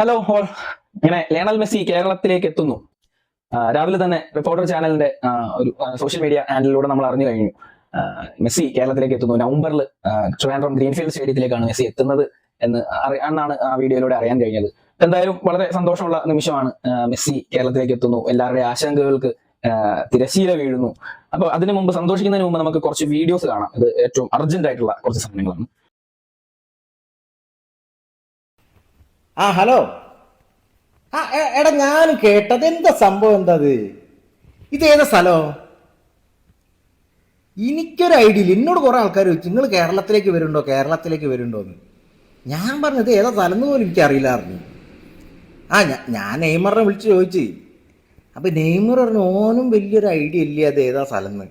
Hello ഹോൾ ഇങ്ങനെ Lionel Messi കേരളത്തിലേക്ക് എത്തുന്നു. രാവിലെ തന്നെ റിപ്പോർട്ടർ ചാനലിന്റെ ഒരു സോഷ്യൽ മീഡിയ ഹാൻഡിലൂടെ നമ്മൾ അറിഞ്ഞു കഴിഞ്ഞു. മെസ്സി കേരളത്തിലേക്ക് എത്തുന്നു. നവംബറിൽ ട്രിവാൻഡ്രം ഗ്രീൻഫീൽഡ് സ്റ്റേഡിയത്തിലേക്കാണ് മെസ്സി എത്തുന്നത് എന്ന് അറിയാന്നാണ് ആ വീഡിയോയിലൂടെ അറിയാൻ കഴിഞ്ഞത്. എന്തായാലും വളരെ സന്തോഷമുള്ള നിമിഷമാണ് മെസ്സി കേരളത്തിലേക്ക് എത്തുന്നു. എല്ലാവരുടെ ആശങ്കകൾക്ക് തിരശീല വീഴുന്നു. അപ്പൊ അതിനു മുമ്പ് സന്തോഷിക്കുന്നതിന് മുമ്പ് നമുക്ക് കുറച്ച് വീഡിയോസ് കാണാം. ഇത് ഏറ്റവും അർജന്റ് ആയിട്ടുള്ള കുറച്ച് സമയങ്ങളാണ്. ആ ഹലോ. ആ എടാ ഞാൻ കേട്ടത് എന്താ സംഭവം എന്താ അത് ഇത് ഏതാ സ്ഥലോ? എനിക്കൊരു ഐഡിയ ഇല്ല. എന്നോട് കുറെ ആൾക്കാർ ചോദിച്ചു നിങ്ങൾ കേരളത്തിലേക്ക് വരുന്നുണ്ടോ? കേരളത്തിലേക്ക് വരുന്നുണ്ടോ എന്ന് ഞാൻ പറഞ്ഞത് ഏതാ സ്ഥലം എന്ന് പോലും എനിക്കറിയില്ലായിരുന്നു ആ ഞാൻ നെയ്മറിനെ വിളിച്ച് ചോദിച്ചു. അപ്പൊ നെയ്മർ പറഞ്ഞു ഓനും വലിയൊരു ഐഡിയ ഇല്ല അത് ഏതാ സ്ഥലം എന്ന്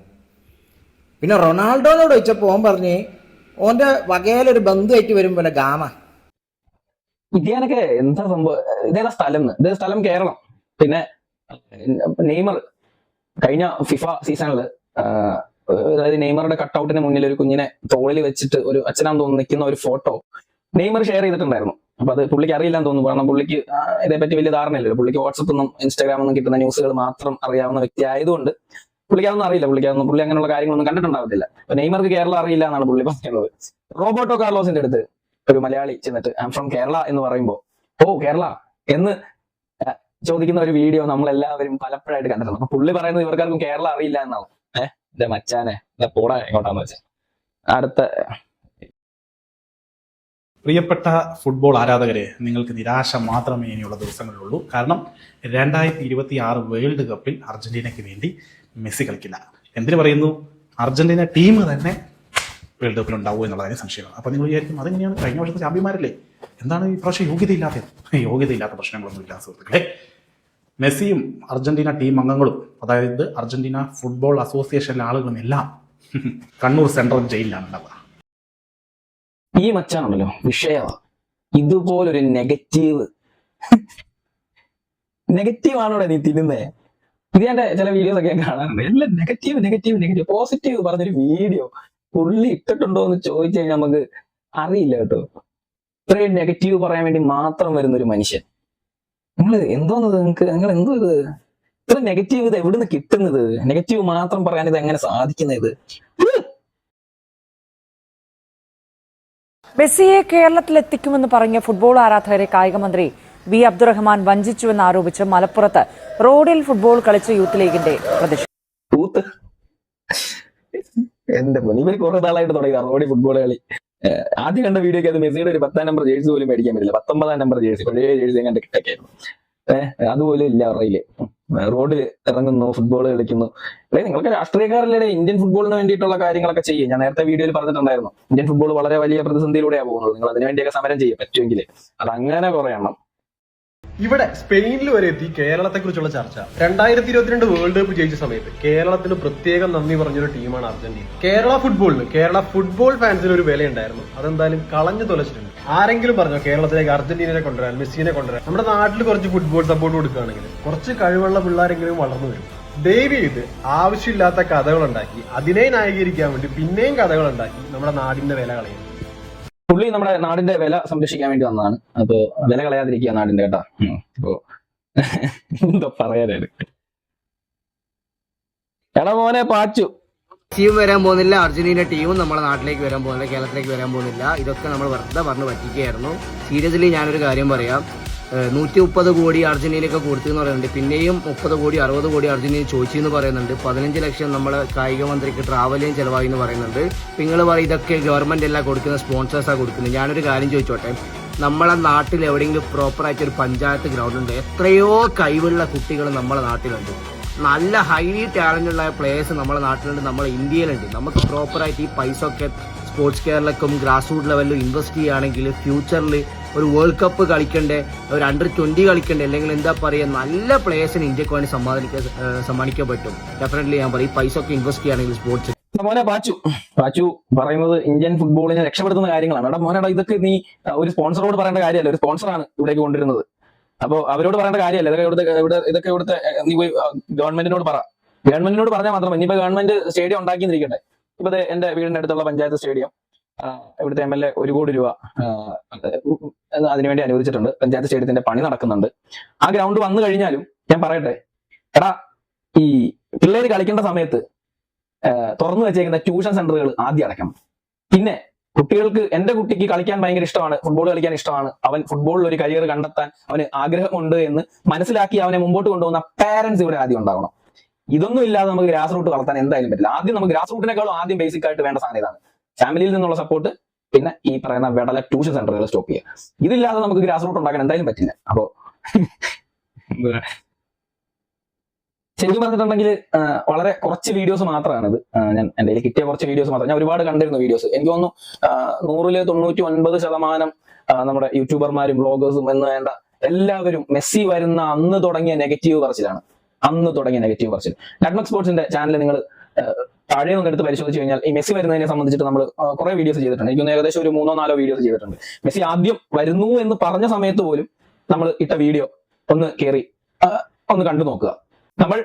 പിന്നെ റൊണാൾഡോനോട് ചോദിച്ചപ്പോൾ ഓൻ പറഞ്ഞ് ഓന്റെ വകയിലൊരു ബന്ധുവായിട്ട് വരും ഗാമ. ഇതിയാനൊക്കെ എന്താ സംഭവം? ഇതേതാ സ്ഥലം? ഇതേ സ്ഥലം കേരളം. പിന്നെ നെയ്മർ കഴിഞ്ഞ ഫിഫ സീസണിൽ അതായത് നെയ്മറുടെ കട്ടൗട്ടിന് മുന്നിൽ ഒരു കുഞ്ഞിനെ തോളിൽ വെച്ചിട്ട് ഒരു അച്ഛനാന്ന് തോന്നുന്നു നിൽക്കുന്ന ഒരു ഫോട്ടോ നെയ്മർ ഷെയർ ചെയ്തിട്ടുണ്ടായിരുന്നു. അപ്പൊ അത് പുള്ളിക്ക് അറിയില്ലാന്ന് തോന്നുന്നു. കാരണം പുള്ളിക്ക് ഇതേപ്പറ്റി വലിയ ധാരണയില്ലല്ലോ. പുള്ളിക്ക് വാട്സപ്പ് ഒന്നും ഇൻസ്റ്റാഗ്രാം ഒന്നും കിട്ടുന്ന ന്യൂസുകൾ മാത്രം അറിയാവുന്ന വ്യക്തി ആയതുകൊണ്ട് പുള്ളിക്ക് അതൊന്നും അറിയില്ല. പുള്ളിക്ക് അതൊന്നും പുള്ളി അങ്ങനെയുള്ള കാര്യങ്ങളൊന്നും കണ്ടിട്ടുണ്ടാവത്തില്ല. നെയ്മർക്ക് കേരളം അറിയില്ല എന്നാണ് പുള്ളി പറയുന്നത്. റോബോട്ടോ കാർലോസിന്റെ അടുത്ത് ഒരു മലയാളി ചെന്നിട്ട് ഐ എം ഫ്രം കേരള എന്ന് പറയുമ്പോൾ ഓ കേരള എന്ന് ചോദിക്കുന്ന ഒരു വീഡിയോ നമ്മൾ എല്ലാവരും പലപ്പോഴായിട്ട് കണ്ടിട്ടുണ്ട് അപ്പൊ പുള്ളി പറയുന്നത് ഇവർക്കാർക്കും കേരള അറിയില്ല എന്നാണ്. ഏഹ് മച്ചാനെ പോടാ എങ്ങോട്ടാന്ന് വെച്ചാൽ അടുത്ത പ്രിയപ്പെട്ട ഫുട്ബോൾ ആരാധകരെ നിങ്ങൾക്ക് നിരാശ മാത്രമേ ഇനിയുള്ള ദിവസങ്ങളിലുള്ളൂ. കാരണം രണ്ടായിരത്തി ഇരുപത്തി ആറ് വേൾഡ് കപ്പിൽ അർജന്റീനയ്ക്ക് വേണ്ടി മെസ്സി കളിക്കില്ല. എന്തിനു പറയുന്നു? അർജന്റീന ടീം തന്നെ വേൾഡ് കപ്പിൽ ഉണ്ടാവുമോ എന്നുള്ളതിന് സംശയമാണ് അപ്പോൾ നിങ്ങൾ വിചാരിക്കും അതെങ്ങനെയാണ്? കഴിഞ്ഞ വർഷത്തെ ചാമ്പ്യന്മാരല്ലേ? എന്താണ് ഈ പ്രാവശ്യം യോഗ്യതയില്ലാത്തത്? യോഗ്യതയില്ലാത്ത പ്രശ്നങ്ങളൊന്നും ഇല്ല സുഹൃത്തുക്കളെ. മെസ്സിയും അർജന്റീന ടീം അംഗങ്ങളും അതായത് അർജന്റീന ഫുട്ബോൾ അസോസിയേഷനിലെ ആളുകളും എല്ലാം കണ്ണൂർ സെൻട്രൽ ജയിലിലാണ് ഉണ്ടാവുക. ഈ മച്ചാണല്ലോ വിഷയമാ ഇതുപോലൊരു നെഗറ്റീവ്. നെഗറ്റീവ് ആണോടെ നീ തിന്നുന്നേ? ഇത് എന്റെ ചില വീഡിയോസ് ഒക്കെ കാണാറുണ്ട്. എല്ലാം നെഗറ്റീവ് നെഗറ്റീവ് നെഗറ്റീവ്. പോസിറ്റീവ് പറഞ്ഞൊരു വീഡിയോ. പുള്ളി ഇട്ടിട്ടുണ്ടോ എന്ന് ചോദിച്ചു കഴിഞ്ഞാൽ നമുക്ക് അറിയില്ല കേട്ടോ. ഇത്രയും നെഗറ്റീവ് പറയാൻ വേണ്ടി മാത്രം വരുന്ന ഒരു മനുഷ്യൻ നിങ്ങൾ എന്തോന്നത് നിങ്ങൾക്ക്? നിങ്ങൾ എന്തോ ഇത്? ഇത്ര നെഗറ്റീവ് ഇത് എവിടുന്ന് കിട്ടുന്നത്? നെഗറ്റീവ് മാത്രം പറയാൻ ഇത് എങ്ങനെ സാധിക്കുന്നത് മെസ്സിയെ കേരളത്തിലെത്തിക്കുമെന്ന് പറഞ്ഞ ഫുട്ബോൾ ആരാധകരെ കായിക മന്ത്രി വി അബ്ദുറഹ്മാൻ വഞ്ചിച്ചുവെന്ന് ആരോപിച്ച് മലപ്പുറത്ത് റോഡിൽ ഫുട്ബോൾ കളിച്ച യൂത്ത് ലീഗിന്റെ പ്രതിഷേധം എന്റെ പൊന്നി ഇവർ കുറെ നാളായിട്ട് തുടങ്ങി. റോഡി ഫുട്ബോൾ കളി. ആദ്യം കണ്ട വീഡിയോ അത് മെസ്സിയുടെ ഒരു പത്താം നമ്പർ ജേഴ്സി പോലും മേടിക്കാൻ പറ്റില്ല. പത്തൊമ്പതാം നമ്പർ ജേഴ്സി പഴയ ജേഴ്സി കണ്ട് കിട്ടൊക്കെയായിരുന്നു ഏഹ് അതുപോലും ഇല്ല അവരുടെ റോഡിൽ ഇറങ്ങുന്നു ഫുട്ബോൾ കളിക്കുന്നു. അല്ലെ നിങ്ങൾക്ക് രാഷ്ട്രീയക്കാരല്ലേ ഇന്ത്യൻ ഫുട്ബോളിന് വേണ്ടിയിട്ടുള്ള കാര്യങ്ങളൊക്കെ ചെയ്യും ഞാൻ നേരത്തെ വീഡിയോയിൽ പറഞ്ഞിട്ടുണ്ടായിരുന്നു. ഇന്ത്യൻ ഫുട്ബോൾ വളരെ വലിയ പ്രതിസന്ധിയിലൂടെയാണ് പോകുന്നത്. നിങ്ങൾ അതിനുവേണ്ടിയൊക്കെ സമരം ചെയ്യും പറ്റുമെങ്കിൽ അത് അങ്ങനെ പറയണം ഇവിടെ സ്പെയിനിൽ വരെ എത്തി കേരളത്തെ കുറിച്ചുള്ള ചർച്ച. രണ്ടായിരത്തി ഇരുപത്തിരണ്ട് വേൾഡ് കപ്പ് ജയിച്ച സമയത്ത് കേരളത്തിന് പ്രത്യേകം നന്ദി പറഞ്ഞൊരു ടീമാണ് അർജന്റീന. കേരള ഫുട്ബോളിന് കേരള ഫുട്ബോൾ ഫാൻസിന് ഒരു വിലയുണ്ടായിരുന്നു. അതെന്തായാലും കളഞ്ഞു തൊലച്ചിട്ടുണ്ട്. ആരെങ്കിലും പറഞ്ഞോ കേരളത്തിലേക്ക് അർജന്റീനയെ കൊണ്ടുവരാൻ മെസ്സിനെ കൊണ്ടുവരാൻ? നമ്മുടെ നാട്ടിൽ കുറച്ച് ഫുട്ബോൾ സപ്പോർട്ട് കൊടുക്കുകയാണെങ്കിൽ കുറച്ച് കഴിവുള്ള പിള്ളേരെങ്കിലും വളർന്നു വരും. ദേവി ഇത് ആവശ്യമില്ലാത്ത കഥകൾ ഉണ്ടാക്കി അതിനെ ന്യായീകരിക്കാൻ വേണ്ടി പിന്നെയും കഥകൾ ഉണ്ടാക്കി നമ്മുടെ നാടിന്റെ വില കളയുന്നു പുള്ളി നമ്മുടെ നാടിന്റെ വില സംരക്ഷിക്കാൻ വേണ്ടി വന്നതാണ്. അപ്പോ വില കളയാതിരിക്കുക നാടിന്റെ കേട്ടോ. അപ്പോ എന്താ പറയാനായിട്ട് എടാ മോനെ പാച്ചു. ടീം വരാൻ പോകുന്നില്ല. അർജന്റീന ടീമും നമ്മുടെ നാട്ടിലേക്ക് വരാൻ പോകുന്നില്ല. കേരളത്തിലേക്ക് വരാൻ പോകുന്നില്ല. ഇതൊക്കെ നമ്മൾ വെറുതെ പറഞ്ഞു പറ്റിക്കുകയായിരുന്നു. സീരിയസ്ലി ഞാനൊരു കാര്യം പറയാം. നൂറ്റി മുപ്പത് കോടി അർജന്റീനയ്ക്ക് കൊടുത്തു എന്ന് പറയുന്നുണ്ട്. പിന്നെയും മുപ്പത് കോടി അറുപത് കോടി അർജന്റീന ചോദിച്ചു എന്ന് പറയുന്നുണ്ട്. പതിനഞ്ച് ലക്ഷം നമ്മളെ കായിക മന്ത്രിക്ക് ട്രാവലിയും ചെലവായി എന്ന് പറയുന്നുണ്ട്. നിങ്ങൾ പറയും ഇതൊക്കെ ഗവൺമെന്റ് അല്ല കൊടുക്കുന്ന സ്പോൺസേഴ്സാണ് കൊടുക്കുന്നത്. ഞാനൊരു കാര്യം ചോദിച്ചോട്ടെ. നമ്മളെ നാട്ടിൽ എവിടെയെങ്കിലും പ്രോപ്പറായിട്ട് ഒരു പഞ്ചായത്ത് ഗ്രൗണ്ട് ഉണ്ട്. എത്രയോ കഴിവുള്ള കുട്ടികൾ നമ്മളെ നാട്ടിലുണ്ട്. നല്ല ഹൈലി ടാലന്റ് ഉള്ള പ്ലേയേഴ്സ് നമ്മുടെ നാട്ടിലുണ്ട് നമ്മളെ ഇന്ത്യയിലുണ്ട്. നമുക്ക് പ്രോപ്പറായിട്ട് ഈ പൈസ ഒക്കെ സ്പോർട്സ് കേരളക്കും ഗ്രാസ് റൂട്ട് ലെവലിലും ഇൻവെസ്റ്റ് ചെയ്യുകയാണെങ്കിൽ ഫ്യൂച്ചറിൽ ഒരു വേൾഡ് കപ്പ് കളിക്കണ്ടേ ഒരു അണ്ടർ ട്വന്റി കളിക്കണ്ടേ അല്ലെങ്കിൽ എന്താ പറയുക നല്ല പ്ലേയേഴ്സിന് ഇന്ത്യയ്ക്ക് വേണ്ടി സമ്മാനിക്കാൻ സമ്മാനിക്കാൻ പറ്റും. ഡെഫിനറ്റ്ലി ഞാൻ പറയും ഈ പൈസ ഒക്കെ ഇൻവെസ്റ്റ് ചെയ്യുകയാണെങ്കിൽ സ്പോർട്സ് മോനെ പാച്ചു പാച്ചു പറയുന്നത് ഇന്ത്യൻ ഫുട്ബോളിനെ രക്ഷപ്പെടുത്തുന്ന കാര്യങ്ങളാണ്. എടാ മോനെടാ ഇതൊക്കെ നീ ഒരു സ്പോൺസറോട് പറയേണ്ട കാര്യമല്ല. ഒരു സ്പോൺസറാണ് ഇവിടേക്ക് കൊണ്ടിരുന്നത് അപ്പൊ അവരോട് പറയേണ്ട കാര്യമല്ല. ഇതൊക്കെ ഇവിടുത്തെ ഇവിടെ ഇതൊക്കെ ഇവിടുത്തെ നീ പോയി ഗവൺമെന്റിനോട് പറ. ഗവൺമെന്റിനോട് പറഞ്ഞാൽ മാത്രം ഇനിയിപ്പോ ഗവൺമെന്റ് സ്റ്റേഡിയം ഉണ്ടാക്കിയിരിക്കട്ടെ ഇപ്പൊ എന്റെ വീടിന്റെ അടുത്തുള്ള പഞ്ചായത്ത് സ്റ്റേഡിയം. ഇവിടുത്തെ എം എൽ എ ഒരു കോടി രൂപ അതിനുവേണ്ടി അനുവദിച്ചിട്ടുണ്ട്. പഞ്ചായത്ത് സ്റ്റേഡിയത്തിന്റെ പണി നടക്കുന്നുണ്ട്. ആ ഗ്രൗണ്ട് വന്നു കഴിഞ്ഞാലും ഞാൻ പറയട്ടെ എടാ ഈ പിള്ളേര് കളിക്കേണ്ട സമയത്ത് തുറന്നു വെച്ചേക്കുന്ന ട്യൂഷൻ സെന്ററുകൾ ആദ്യം അടയ്ക്കണം. പിന്നെ കുട്ടികൾക്ക് എന്റെ കുട്ടിക്ക് കളിക്കാൻ ഭയങ്കര ഇഷ്ടമാണ് ഫുട്ബോൾ കളിക്കാൻ ഇഷ്ടമാണ് അവൻ ഫുട്ബോളിൽ ഒരു കരിയർ കണ്ടെത്താൻ അവന് ആഗ്രഹമുണ്ട് എന്ന് മനസ്സിലാക്കി അവനെ മുമ്പോട്ട് കൊണ്ടുപോകുന്ന പാരന്റ്സ് ഇവിടെ ആദ്യം ഉണ്ടാവണം. ഇതൊന്നും ഇല്ലാതെ നമുക്ക് ഗ്രാസ് റൂട്ട് വളർത്താൻ എന്തായാലും പറ്റില്ല. ആദ്യം നമുക്ക് ഗ്രാസ് റൂട്ടിനേക്കാളും ആദ്യം ബേസിക് ആയിട്ട് വേണ്ട സാധനം ഇതാണ്. ഫാമിലിയിൽ നിന്നുള്ള സപ്പോർട്ട് പിന്നെ ഈ പറയുന്ന വെടല ട്യൂഷൻ സെന്ററുകൾ സ്റ്റോപ്പ് ചെയ്യുക. ഇതില്ലാതെ നമുക്ക് ഗ്രാസ് റൂട്ട് ഉണ്ടാക്കാൻ എന്തായാലും പറ്റില്ല. അപ്പോ ശരിക്കും പറഞ്ഞിട്ടുണ്ടെങ്കിൽ വളരെ കുറച്ച് വീഡിയോസ് മാത്രമാണ് ഇത് ഞാൻ കയ്യിൽ കിട്ടിയ കുറച്ച് വീഡിയോസ് മാത്രം. ഞാൻ ഒരുപാട് കണ്ടിരുന്നു വീഡിയോസ് എനിക്ക് തോന്നുന്നു നൂറിൽ തൊണ്ണൂറ്റി ഒൻപത് ശതമാനം നമ്മുടെ യൂട്യൂബർമാരും ബ്ലോഗേഴ്സും എന്ന് വേണ്ട എല്ലാവരും മെസ്സി വരുന്ന അന്ന് തുടങ്ങിയ നെഗറ്റീവ് പറച്ചിലാണ്. അന്ന് തുടങ്ങിയ നെഗറ്റീവ് പറച്ചിൽ. നെറ്റ്മക് സ്പോർട്സിന്റെ ചാനൽ നിങ്ങൾ താഴെ നിന്ന് എടുത്ത് പരിശോധിച്ച് കഴിഞ്ഞാൽ ഈ മെസ്സി വരുന്നതിനെ സംബന്ധിച്ചിട്ട് നമ്മൾ കുറെ വീഡിയോസ് ചെയ്തിട്ടുണ്ട്. എനിക്ക് ഏകദേശം ഒരു മൂന്നോ നാലോ വീഡിയോസ് ചെയ്തിട്ടുണ്ട്. മെസ്സി ആദ്യം വരുന്നു എന്ന് പറഞ്ഞ സമയത്ത് പോലും നമ്മൾ ഇട്ട വീഡിയോ ഒന്ന് കയറി ഒന്ന് കണ്ടു നോക്കുക. നമ്മൾ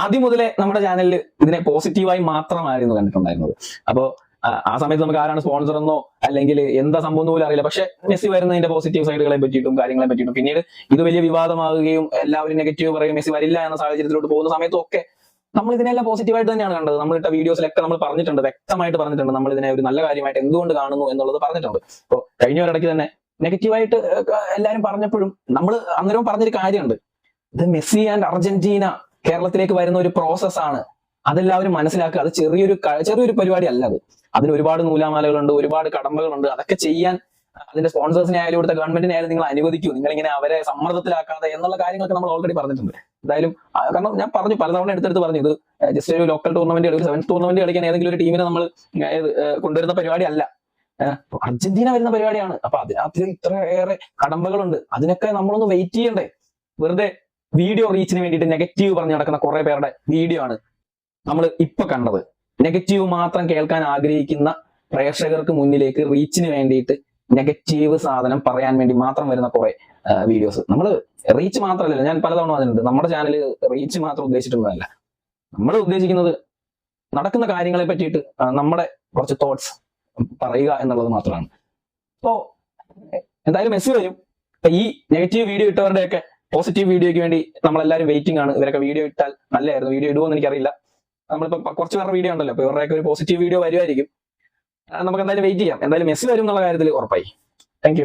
ആദ്യം മുതലേ നമ്മുടെ ചാനലിൽ ഇതിനെ പോസിറ്റീവായി മാത്രമായിരുന്നു കണ്ടിട്ടുണ്ടായിരുന്നത്. അപ്പോ ആ, സമയത്ത് നമുക്ക് ആരാണ് സ്പോൺസർ എന്നോ അല്ലെങ്കിൽ എന്താ സംഭവം പോലും അറിയില്ല. പക്ഷെ മെസ്സി വരുന്നതിന്റെ പോസിറ്റീവ് സൈഡുകളെ പറ്റിയിട്ടും കാര്യങ്ങളെ പറ്റിയിട്ടും പിന്നീട് ഇത് വലിയ വിവാദമാകുകയും എല്ലാവരും നെഗറ്റീവ് പറയും മെസ്സി വരില്ല എന്ന സാഹചര്യത്തിലോട്ട് പോകുന്ന സമയത്തും ഒക്കെ നമ്മൾ ഇതിനെല്ലാം പോസിറ്റീവായിട്ട് തന്നെയാണ് കണ്ടത്. നമ്മളിട്ട വീഡിയോസിലൊക്കെ നമ്മൾ പറഞ്ഞിട്ടുണ്ട് വ്യക്തമായിട്ട് പറഞ്ഞിട്ടുണ്ട് നമ്മൾ ഇതിനെ ഒരു നല്ല കാര്യമായിട്ട് എന്തുകൊണ്ട് കാണുന്നു എന്നുള്ളത് പറഞ്ഞിട്ടുണ്ട്. ഇപ്പോൾ കഴിഞ്ഞ ഒരിടയ്ക്ക് തന്നെ നെഗറ്റീവായിട്ട് എല്ലാവരും പറഞ്ഞപ്പോഴും നമ്മൾ അന്നേരം പറഞ്ഞൊരു കാര്യമുണ്ട്. ഇത് മെസ്സി ആൻഡ് അർജന്റീന കേരളത്തിലേക്ക് വരുന്ന ഒരു പ്രോസസ്സാണ് അതെല്ലാവരും മനസ്സിലാക്കുക. അത് ചെറിയൊരു ചെറിയൊരു പരിപാടി അല്ല അത്. അതിന് ഒരുപാട് നൂലാമാലകളുണ്ട് ഒരുപാട് കടമ്പകളുണ്ട്. അതൊക്കെ ചെയ്യാൻ അതിന്റെ സ്പോൺസേഴ്സിനെ ആയാലും ഇവിടുത്തെ ഗവൺമെന്റിനെ ആയാലും നിങ്ങൾ അനുവദിക്കൂ. നിങ്ങൾ ഇങ്ങനെ അവരെ സമ്മർദ്ദത്തിലാക്കാതെ എന്നുള്ള കാര്യങ്ങളൊക്കെ നമ്മൾ ഓൾറെഡി പറഞ്ഞിട്ടുണ്ട്. എന്തായാലും കാരണം ഞാൻ പറഞ്ഞു പലതവണ എടുത്തെടുത്ത് പറഞ്ഞു ഇത് ജസ്റ്റ് ഒരു ലോക്കൽ ടൂർണമെന്റ് ഒരു സെവൻസ് ടൂർണമെന്റ് കളിക്കാൻ ഏതെങ്കിലും ഒരു ടീമിനെ നമ്മൾ കൊണ്ടുവരുന്ന പരിപാടി അല്ല. അർജന്റീന വരുന്ന പരിപാടിയാണ്. അപ്പൊ അതിനകത്ത് ഇത്രയേറെ കടമ്പകളുണ്ട്. അതിനൊക്കെ നമ്മളൊന്ന് വെയിറ്റ് ചെയ്യണ്ടേ? വെറുതെ വീഡിയോ റീച്ചിന് വേണ്ടിയിട്ട് നെഗറ്റീവ് പറഞ്ഞു നടക്കുന്ന കുറെ പേരുടെ വീഡിയോ ആണ് നമ്മൾ ഇപ്പൊ കണ്ടത്. നെഗറ്റീവ് മാത്രം കേൾക്കാൻ ആഗ്രഹിക്കുന്ന പ്രേക്ഷകർക്ക് മുന്നിലേക്ക് റീച്ചിന് വേണ്ടിയിട്ട് നെഗറ്റീവ് സാധനം പറയാൻ വേണ്ടി മാത്രം വരുന്ന കുറെ വീഡിയോസ് നമ്മൾ റീച്ച് മാത്രമല്ല ഞാൻ പലതവണ പറഞ്ഞിട്ടുണ്ട്. നമ്മുടെ ചാനൽ റീച്ച് മാത്രം ഉദ്ദേശിച്ചിട്ടുള്ളതല്ല. നമ്മൾ ഉദ്ദേശിക്കുന്നത് നടക്കുന്ന കാര്യങ്ങളെ പറ്റിയിട്ട് നമ്മുടെ കുറച്ച് തോട്ട്സ് പറയുക എന്നുള്ളത് മാത്രമാണ്. അപ്പോ എന്തായാലും മെസ്സി വരും. ഈ നെഗറ്റീവ് വീഡിയോ ഇട്ടവരുടെയൊക്കെ പോസിറ്റീവ് വീഡിയോയ്ക്ക് വേണ്ടി നമ്മളെല്ലാവരും വെയിറ്റിംഗ് ആണ്. ഇവരൊക്കെ വീഡിയോ ഇട്ടാൽ നല്ലതായിരുന്നു. വീഡിയോ ഇടുമോ എന്ന് എനിക്കറിയില്ല. നമ്മളിപ്പോ കുറച്ച് പേരുടെ വീഡിയോ ഉണ്ടല്ലോ. അപ്പൊ ഇവരുടെയൊക്കെ ഒരു പോസിറ്റീവ് വീഡിയോ വരുമായിരിക്കും നമുക്ക് എന്തായാലും വെയിറ്റ് ചെയ്യാം. എന്തായാലും മെസ്സി വരും എന്നുള്ള കാര്യത്തിൽ ഉറപ്പായി. താങ്ക്